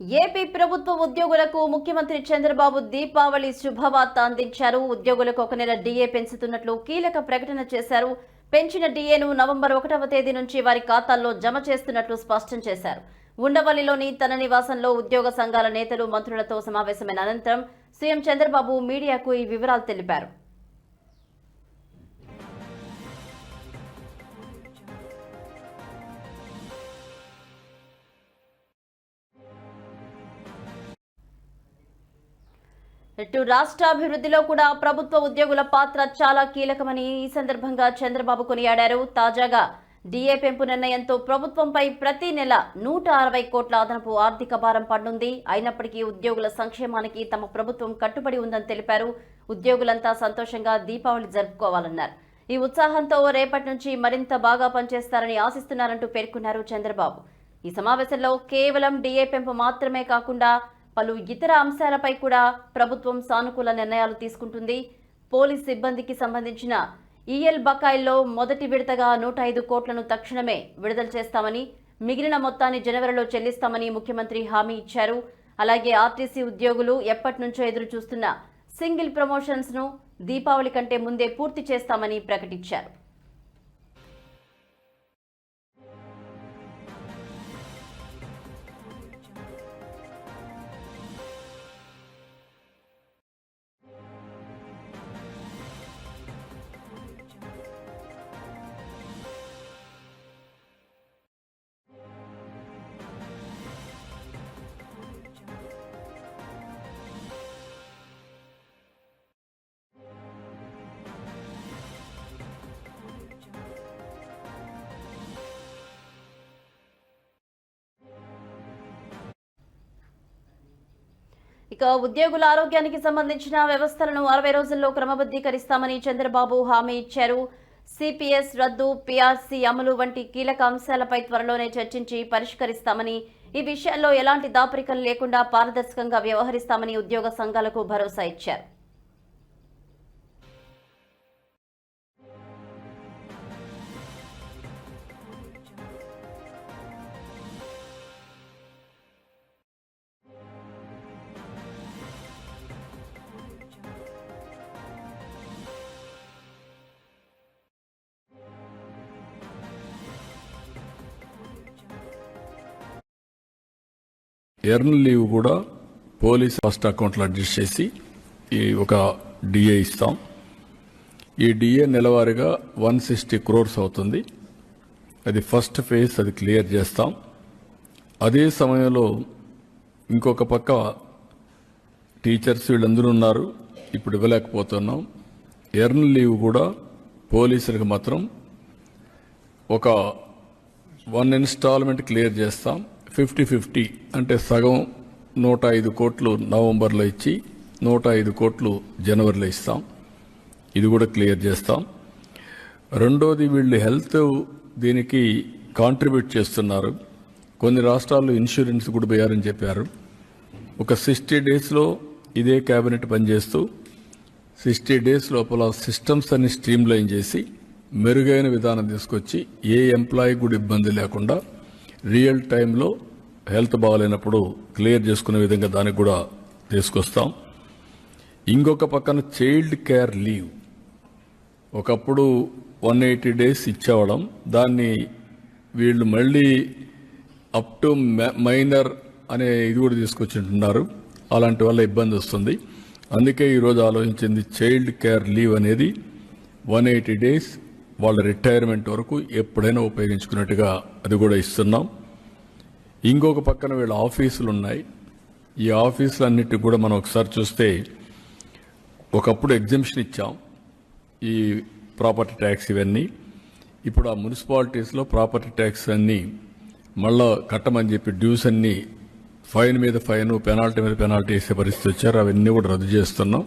AP ప్రభుత్వ ఉద్యోగులకు ముఖ్యమంత్రి చంద్రబాబు దీపావళి శుభవార్త అందించారు. ఉద్యోగులకు ఒక నెల డిఏ పెంచుతున్నట్లు కీలక ప్రకటన చేశారు. పెంచిన డిఏను నవంబర్ ఒకటవ తేదీ నుంచి వారి ఖాతాల్లో జమ చేస్తున్నట్లు స్పష్టం చేశారు. ఉండవల్లిలోని తన నివాసంలో ఉద్యోగ సంఘాల నేతలు మంత్రులతో సమావేశమైన అనంతరం సీఎం చంద్రబాబు మీడియాకు ఈ వివరాలు తెలిపారు. ఇటు రాష్ట్ర అభివృద్ధిలో కూడా ప్రభుత్వ ఉద్యోగుల పాత్ర చాలా కీలకమని ఈ సందర్భంగా చంద్రబాబు కొనియాడారు. తాజాగా డిఏ పెంపు నిర్ణయంతో ప్రభుత్వంపై ప్రతి నెల నూట అరవై కోట్ల అదనపు ఆర్థిక భారం పడుంది అయినప్పటికీ ఉద్యోగుల సంక్షేమానికి తమ ప్రభుత్వం కట్టుబడి ఉందని తెలిపారు. ఉద్యోగులంతా సంతోషంగా దీపావళి జరుపుకోవాలన్నారు. ఈ ఉత్సాహంతో రేపటి నుంచి మరింత బాగా పనిచేస్తారని ఆశిస్తున్నారంటూ పేర్కొన్నారు చంద్రబాబు. ఈ సమావేశంలో కేవలం డిఏ పెంపు మాత్రమే కాకుండా పలు ఇతర అంశాలపై కూడా ప్రభుత్వం సానుకూల నిర్ణయాలు తీసుకుంటుంది. పోలీస్ సిబ్బందికి సంబంధించిన ఈఎల్ బకాయిల్లో మొదటి విడతగా నూట ఐదు కోట్లను తక్షణమే విడుదల చేస్తామని మిగిలిన మొత్తాన్ని జనవరిలో చెల్లిస్తామని ముఖ్యమంత్రి హామీ ఇచ్చారు. అలాగే ఆర్టీసీ ఉద్యోగులు ఎప్పటి నుంచో ఎదురు చూస్తున్న సింగిల్ ప్రమోషన్స్ను దీపావళి కంటే ముందే పూర్తి చేస్తామని ప్రకటించారు. ఇక ఉద్యోగుల ఆరోగ్యానికి సంబంధించిన వ్యవస్థలను అరవై రోజుల్లో క్రమబద్ధీకరిస్తామని చంద్రబాబు హామీ ఇచ్చారు. సిపిఎస్ రద్దు పిఆర్సీ అమలు వంటి కీలక అంశాలపై త్వరలోనే చర్చించి పరిష్కరిస్తామని ఈ విషయాల్లో ఎలాంటి దాపరికం లేకుండా పారదర్శకంగా వ్యవహరిస్తామని ఉద్యోగ సంఘాలకు భరోసా ఇచ్చారు. ఎర్న్ లీవ్ కూడా పోలీస్ ఫస్ట్ అకౌంట్లో అడ్జస్ట్ చేసి ఈ ఒక డిఏ ఇస్తాం. ఈ డిఏ నెలవారీగా వన్ సిక్స్టీ క్రోర్స్ అవుతుంది. అది ఫస్ట్ ఫేజ్ అది క్లియర్ చేస్తాం. అదే సమయంలో ఇంకొక పక్క టీచర్స్ వీళ్ళందరూ ఉన్నారు. ఇప్పుడు ఇవ్వలేకపోతున్నాం. ఎర్న్ లీవ్ కూడా పోలీసులకు మాత్రం ఒక వన్ ఇన్స్టాల్మెంట్ క్లియర్ చేస్తాం. ఫిఫ్టీ ఫిఫ్టీ అంటే సగం నూట ఐదు కోట్లు నవంబర్లో ఇచ్చి నూట ఐదు కోట్లు జనవరిలో ఇస్తాం. ఇది కూడా క్లియర్ చేస్తాం. రెండోది వీళ్ళు హెల్త్ దీనికి కాంట్రిబ్యూట్ చేస్తున్నారు. కొన్ని రాష్ట్రాల్లో ఇన్సూరెన్స్ కూడా పోయారని చెప్పారు. ఒక సిక్స్టీ డేస్లో ఇదే క్యాబినెట్ పనిచేస్తూ సిక్స్టీ డేస్ లోపల సిస్టమ్స్ అన్ని స్ట్రీమ్ లైన్ చేసి మెరుగైన విధానం తీసుకొచ్చి ఏ ఎంప్లాయీ కూడా ఇబ్బంది లేకుండా రియల్ టైంలో హెల్త్ బాగాలేనప్పుడు క్లియర్ చేసుకునే విధంగా దానికి కూడా తీసుకొస్తాం. ఇంకొక పక్కన చైల్డ్ కేర్ లీవ్. ఒకప్పుడు వన్ ఎయిటీ డేస్ ఇచ్చేవడం దాన్ని వీళ్ళు మళ్ళీ అప్ టు మైనర్ అనే ఇది కూడా తీసుకొచ్చింటున్నారు. అలాంటి వల్ల ఇబ్బంది వస్తుంది. అందుకే ఈరోజు ఆలోచించింది చైల్డ్ కేర్ లీవ్ అనేది వన్ ఎయిటీ డేస్ వాళ్ళ రిటైర్మెంట్ వరకు ఎప్పుడైనా ఉపయోగించుకున్నట్టుగా అది కూడా ఇస్తున్నాం. ఇంకొక పక్కన వీళ్ళ ఆఫీసులు ఉన్నాయి. ఈ ఆఫీసులన్నిటికి కూడా మనం ఒకసారి చూస్తే ఒకప్పుడు ఎగ్జిబిషన్ ఇచ్చాం. ఈ ప్రాపర్టీ ట్యాక్స్ ఇవన్నీ. ఇప్పుడు ఆ మున్సిపాలిటీస్లో ప్రాపర్టీ ట్యాక్స్ అన్నీ మళ్ళా కట్టమని చెప్పి డ్యూస్ అన్నీ ఫైన్ మీద ఫైన్ పెనాల్టీ మీద పెనాల్టీ వేసే పరిస్థితి వచ్చారు. అవన్నీ కూడా రద్దు చేస్తున్నాం.